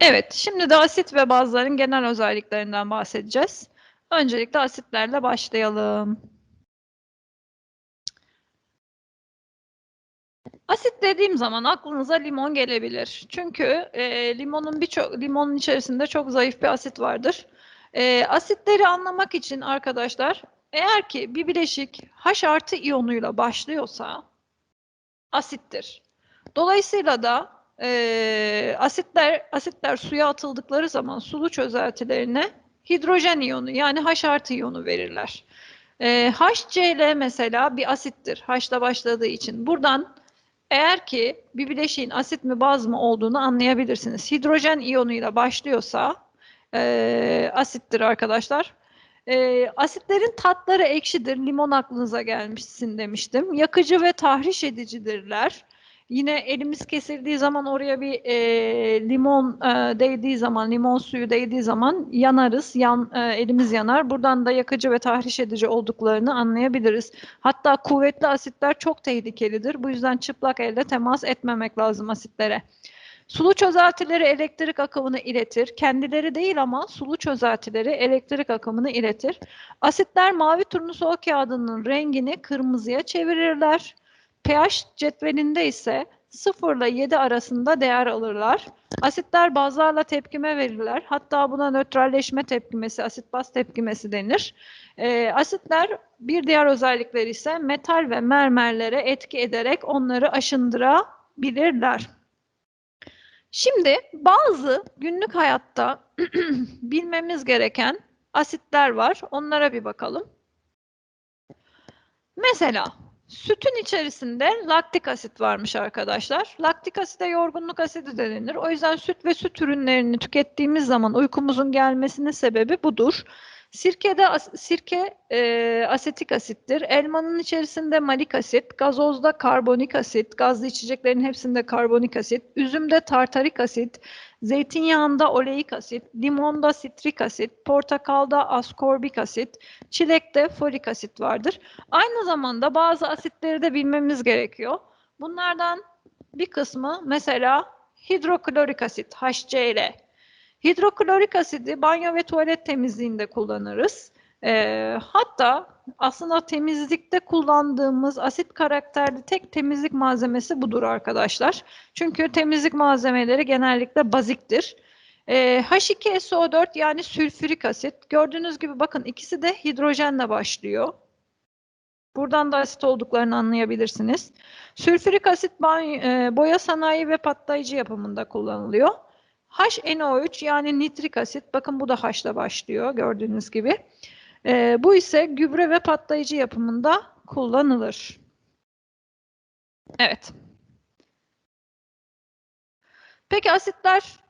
Evet, şimdi de asit ve bazların genel özelliklerinden bahsedeceğiz. Öncelikle asitlerle başlayalım. Asit dediğim zaman aklınıza limon gelebilir. Çünkü e, limonun birçok limonun içerisinde çok zayıf bir asit vardır. E, asitleri anlamak için arkadaşlar, eğer ki bir bileşik H artı iyonuyla başlıyorsa asittir. Dolayısıyla da e, asitler asitler suya atıldıkları zaman sulu çözeltilerine hidrojen iyonu yani H artı iyonu verirler. E, HCl mesela bir asittir. H'la başladığı için. Buradan eğer ki bir bileşiğin asit mi baz mı olduğunu anlayabilirsiniz. Hidrojen iyonuyla başlıyorsa e, asittir arkadaşlar. E, asitlerin tatları ekşidir. Limon aklınıza gelmişsin demiştim. Yakıcı ve tahriş edicidirler. Yine elimiz kesildiği zaman oraya bir e, limon e, değdiği zaman, limon suyu değdiği zaman yanarız. Yan, e, elimiz yanar. Buradan da yakıcı ve tahriş edici olduklarını anlayabiliriz. Hatta kuvvetli asitler çok tehlikelidir. Bu yüzden çıplak elde temas etmemek lazım asitlere. Sulu çözeltileri elektrik akımını iletir. Kendileri değil ama sulu çözeltileri elektrik akımını iletir. Asitler mavi turnusol kağıdının rengini kırmızıya çevirirler pH cetvelinde ise 0 ile 7 arasında değer alırlar. Asitler bazlarla tepkime verirler. Hatta buna nötralleşme tepkimesi, asit baz tepkimesi denir. E, asitler bir diğer özellikleri ise metal ve mermerlere etki ederek onları aşındırabilirler. Şimdi bazı günlük hayatta bilmemiz gereken asitler var. Onlara bir bakalım. Mesela Sütün içerisinde laktik asit varmış arkadaşlar. Laktik asite yorgunluk asidi de denir. O yüzden süt ve süt ürünlerini tükettiğimiz zaman uykumuzun gelmesinin sebebi budur. Sirkede sirke e, asetik asittir. Elmanın içerisinde malik asit, gazozda karbonik asit, gazlı içeceklerin hepsinde karbonik asit, üzümde tartarik asit, zeytinyağında oleik asit, limonda sitrik asit, portakalda askorbik asit, çilekte folik asit vardır. Aynı zamanda bazı asitleri de bilmemiz gerekiyor. Bunlardan bir kısmı mesela hidroklorik asit, HCl. Hidroklorik asidi banyo ve tuvalet temizliğinde kullanırız. E, hatta aslında temizlikte kullandığımız asit karakterli tek temizlik malzemesi budur arkadaşlar. Çünkü temizlik malzemeleri genellikle baziktir. E, H2SO4 yani sülfürik asit. Gördüğünüz gibi bakın ikisi de hidrojenle başlıyor. Buradan da asit olduklarını anlayabilirsiniz. Sülfürik asit boya sanayi ve patlayıcı yapımında kullanılıyor. HNO3 yani nitrik asit. Bakın bu da H ile başlıyor gördüğünüz gibi. E, bu ise gübre ve patlayıcı yapımında kullanılır. Evet. Peki asitler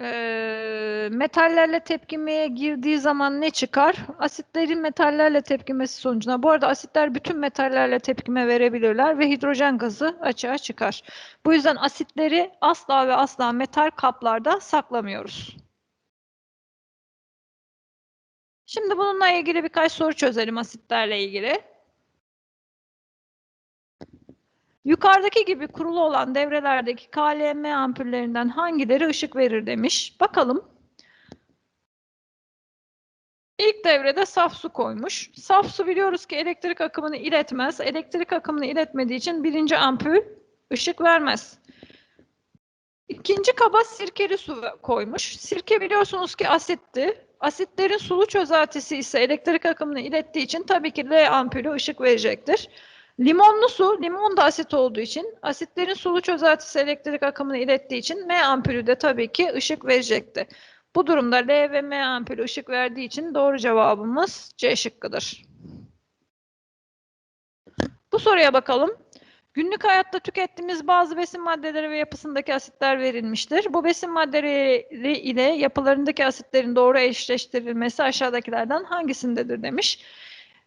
e, metallerle tepkimeye girdiği zaman ne çıkar? Asitlerin metallerle tepkimesi sonucunda. Bu arada asitler bütün metallerle tepkime verebilirler ve hidrojen gazı açığa çıkar. Bu yüzden asitleri asla ve asla metal kaplarda saklamıyoruz. Şimdi bununla ilgili birkaç soru çözelim asitlerle ilgili. Yukarıdaki gibi kurulu olan devrelerdeki KLM ampullerinden hangileri ışık verir demiş. Bakalım. İlk devrede saf su koymuş. Saf su biliyoruz ki elektrik akımını iletmez. Elektrik akımını iletmediği için birinci ampul ışık vermez. İkinci kaba sirkeli su koymuş. Sirke biliyorsunuz ki asitti. Asitlerin sulu çözeltisi ise elektrik akımını ilettiği için tabii ki L ampulü ışık verecektir. Limonlu su, limon da asit olduğu için asitlerin sulu çözeltisi elektrik akımını ilettiği için M ampulü de tabii ki ışık verecekti. Bu durumda L ve M ampulü ışık verdiği için doğru cevabımız C şıkkıdır. Bu soruya bakalım. Günlük hayatta tükettiğimiz bazı besin maddeleri ve yapısındaki asitler verilmiştir. Bu besin maddeleri ile yapılarındaki asitlerin doğru eşleştirilmesi aşağıdakilerden hangisindedir demiş.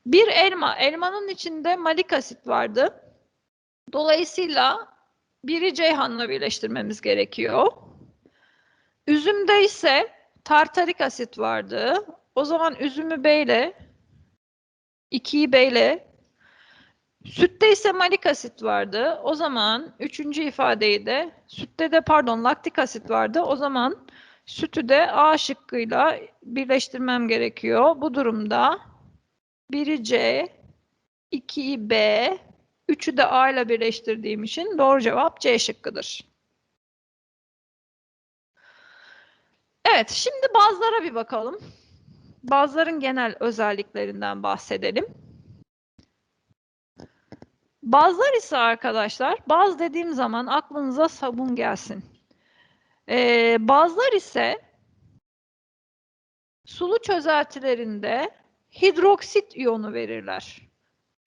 Bir elma, elmanın içinde malik asit vardı. Dolayısıyla biri Ceyhan'la birleştirmemiz gerekiyor. Üzümde ise tartarik asit vardı. O zaman üzümü B ile, 2'yi B ile Sütte ise malik asit vardı. O zaman üçüncü ifadeyi de sütte de pardon laktik asit vardı. O zaman sütü de A şıkkıyla birleştirmem gerekiyor. Bu durumda biri C, 2'yi B, 3'ü de A ile birleştirdiğim için doğru cevap C şıkkıdır. Evet, şimdi bazılara bir bakalım. Bazıların genel özelliklerinden bahsedelim. Bazılar ise arkadaşlar, baz dediğim zaman aklınıza sabun gelsin. Ee, bazılar ise sulu çözeltilerinde hidroksit iyonu verirler.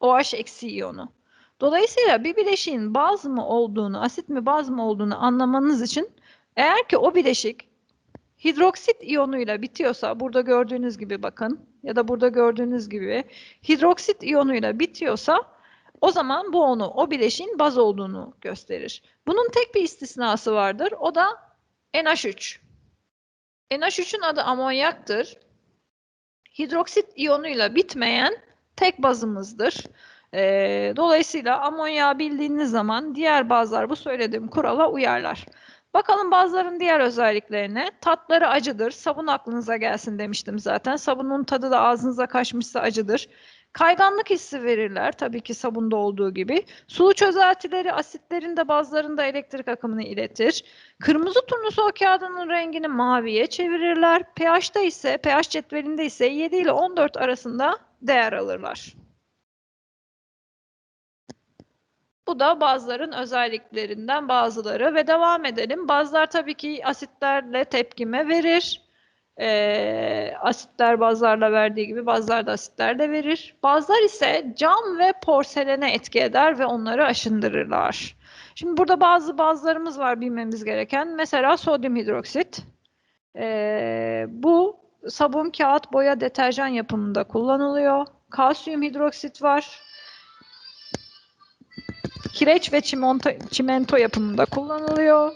OH eksi iyonu. Dolayısıyla bir bileşiğin baz mı olduğunu, asit mi baz mı olduğunu anlamanız için eğer ki o bileşik hidroksit iyonuyla bitiyorsa, burada gördüğünüz gibi bakın ya da burada gördüğünüz gibi hidroksit iyonuyla bitiyorsa o zaman bu onu, o bileşiğin baz olduğunu gösterir. Bunun tek bir istisnası vardır. O da NH3. NH3'ün adı amonyaktır. Hidroksit iyonuyla bitmeyen tek bazımızdır. Ee, dolayısıyla amonyağı bildiğiniz zaman diğer bazlar bu söylediğim kurala uyarlar. Bakalım bazıların diğer özelliklerine. Tatları acıdır. Sabun aklınıza gelsin demiştim zaten. Sabunun tadı da ağzınıza kaçmışsa acıdır. Kayganlık hissi verirler. Tabii ki sabunda olduğu gibi. Sulu çözeltileri asitlerin de bazılarında elektrik akımını iletir. Kırmızı turnusol kağıdının rengini maviye çevirirler. pH'da ise, pH cetvelinde ise 7 ile 14 arasında değer alırlar. Bu da bazıların özelliklerinden bazıları ve devam edelim. Bazılar tabii ki asitlerle tepkime verir. Ee, asitler bazılarla verdiği gibi bazılar da asitlerle verir. Bazılar ise cam ve porselene etki eder ve onları aşındırırlar. Şimdi burada bazı bazılarımız var bilmemiz gereken. Mesela sodyum hidroksit. Ee, bu sabun, kağıt, boya, deterjan yapımında kullanılıyor. Kalsiyum hidroksit var. Kireç ve çimento, çimento yapımında kullanılıyor.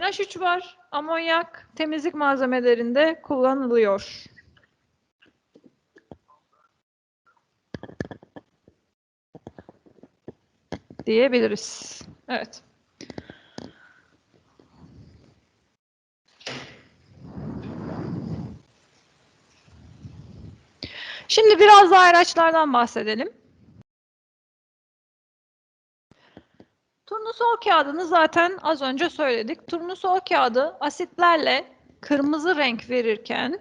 NH3 var. Amonyak temizlik malzemelerinde kullanılıyor. diyebiliriz. Evet. Şimdi biraz da ayraçlardan bahsedelim. Turnusol kağıdını zaten az önce söyledik. Turnusol kağıdı asitlerle kırmızı renk verirken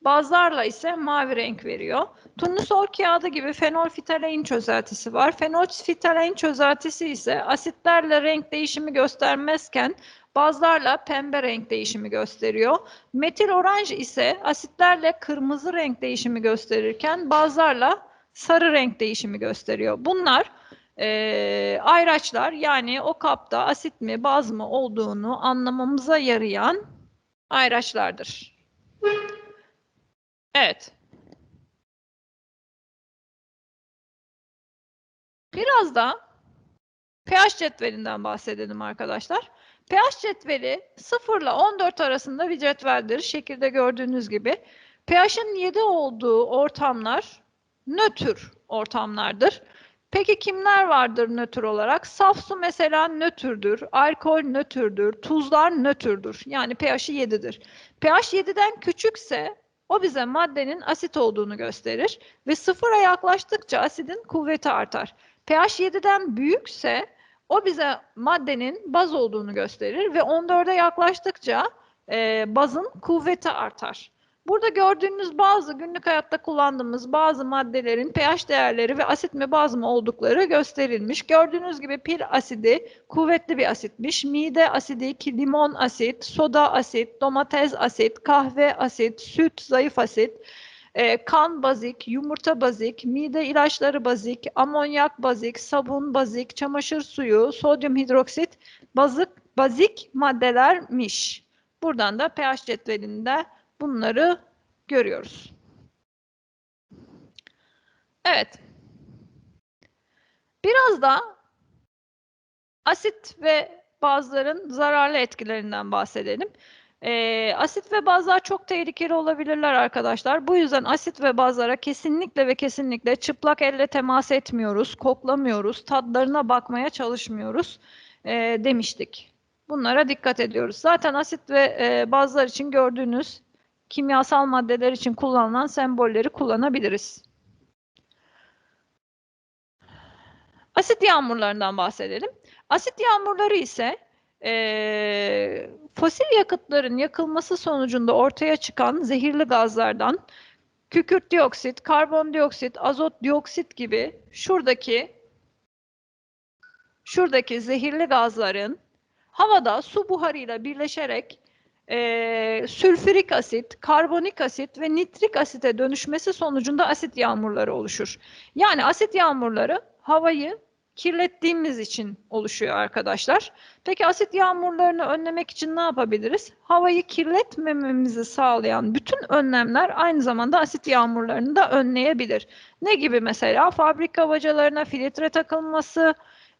bazlarla ise mavi renk veriyor. Turnusol kağıdı gibi fenolfitalein çözeltisi var. Fenolfitalein çözeltisi ise asitlerle renk değişimi göstermezken bazlarla pembe renk değişimi gösteriyor. Metil oranj ise asitlerle kırmızı renk değişimi gösterirken bazlarla sarı renk değişimi gösteriyor. Bunlar e, ayraçlar yani o kapta asit mi baz mı olduğunu anlamamıza yarayan ayraçlardır. Evet. Biraz da pH cetvelinden bahsedelim arkadaşlar. pH cetveli 0 ile 14 arasında bir cetveldir. Şekilde gördüğünüz gibi. pH'in 7 olduğu ortamlar nötr ortamlardır. Peki kimler vardır nötr olarak? Saf su mesela nötrdür, alkol nötrdür, tuzlar nötrdür. Yani pH'i 7'dir. pH 7'den küçükse o bize maddenin asit olduğunu gösterir ve sıfıra yaklaştıkça asidin kuvveti artar. pH 7'den büyükse o bize maddenin baz olduğunu gösterir ve 14'e yaklaştıkça e, bazın kuvveti artar. Burada gördüğünüz bazı günlük hayatta kullandığımız bazı maddelerin pH değerleri ve asit mi baz mı oldukları gösterilmiş. Gördüğünüz gibi pil asidi kuvvetli bir asitmiş. Mide asidi, limon asit, soda asit, domates asit, kahve asit, süt zayıf asit, e, kan bazik, yumurta bazik, mide ilaçları bazik, amonyak bazik, sabun bazik, çamaşır suyu, sodyum hidroksit bazık, bazik maddelermiş. Buradan da pH cetvelinde bunları görüyoruz. Evet. Biraz da asit ve bazıların zararlı etkilerinden bahsedelim. Ee, asit ve bazlar çok tehlikeli olabilirler arkadaşlar. Bu yüzden asit ve bazlara kesinlikle ve kesinlikle çıplak elle temas etmiyoruz, koklamıyoruz, tadlarına bakmaya çalışmıyoruz ee, demiştik. Bunlara dikkat ediyoruz. Zaten asit ve e, bazlar için gördüğünüz kimyasal maddeler için kullanılan sembolleri kullanabiliriz. Asit yağmurlarından bahsedelim. Asit yağmurları ise eee, fosil yakıtların yakılması sonucunda ortaya çıkan zehirli gazlardan kükürt dioksit, karbondioksit, azot dioksit gibi şuradaki şuradaki zehirli gazların havada su buharıyla birleşerek eee sülfürik asit, karbonik asit ve nitrik asite dönüşmesi sonucunda asit yağmurları oluşur. Yani asit yağmurları havayı kirlettiğimiz için oluşuyor arkadaşlar. Peki asit yağmurlarını önlemek için ne yapabiliriz? Havayı kirletmememizi sağlayan bütün önlemler aynı zamanda asit yağmurlarını da önleyebilir. Ne gibi mesela? Fabrika bacalarına filtre takılması,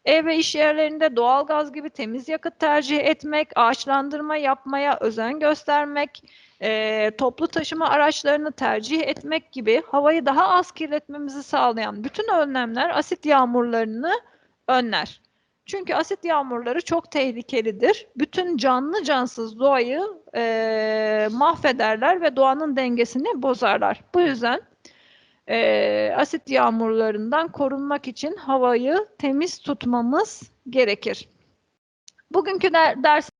ev ve iş yerlerinde doğal gaz gibi temiz yakıt tercih etmek, ağaçlandırma yapmaya özen göstermek, e, toplu taşıma araçlarını tercih etmek gibi havayı daha az kirletmemizi sağlayan bütün önlemler asit yağmurlarını önler. Çünkü asit yağmurları çok tehlikelidir. Bütün canlı cansız doğayı e, mahvederler ve doğanın dengesini bozarlar. Bu yüzden e, asit yağmurlarından korunmak için havayı temiz tutmamız gerekir. Bugünkü der- ders